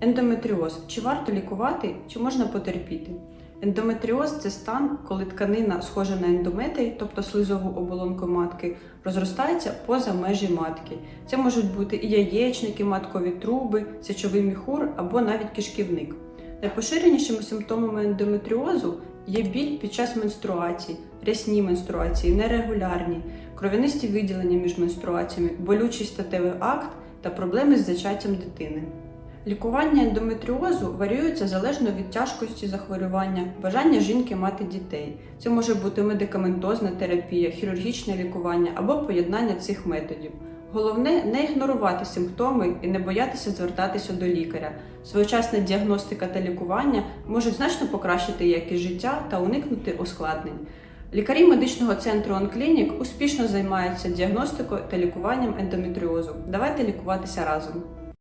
Ендометріоз чи варто лікувати, чи можна потерпіти? Ендометріоз це стан, коли тканина, схожа на ендометрій, тобто слизову оболонку матки, розростається поза межі матки. Це можуть бути і яєчники, маткові труби, сечовий міхур або навіть кишківник. Найпоширенішими симптомами ендометріозу є біль під час менструації, рясні менструації, нерегулярні, кров'янисті виділення між менструаціями, болючий статевий акт та проблеми з зачаттям дитини. Лікування ендометріозу варіюється залежно від тяжкості захворювання, бажання жінки мати дітей. Це може бути медикаментозна терапія, хірургічне лікування або поєднання цих методів. Головне не ігнорувати симптоми і не боятися звертатися до лікаря. Своєчасна діагностика та лікування можуть значно покращити якість життя та уникнути ускладнень. Лікарі медичного центру OnClinic успішно займаються діагностикою та лікуванням ендометріозу. Давайте лікуватися разом.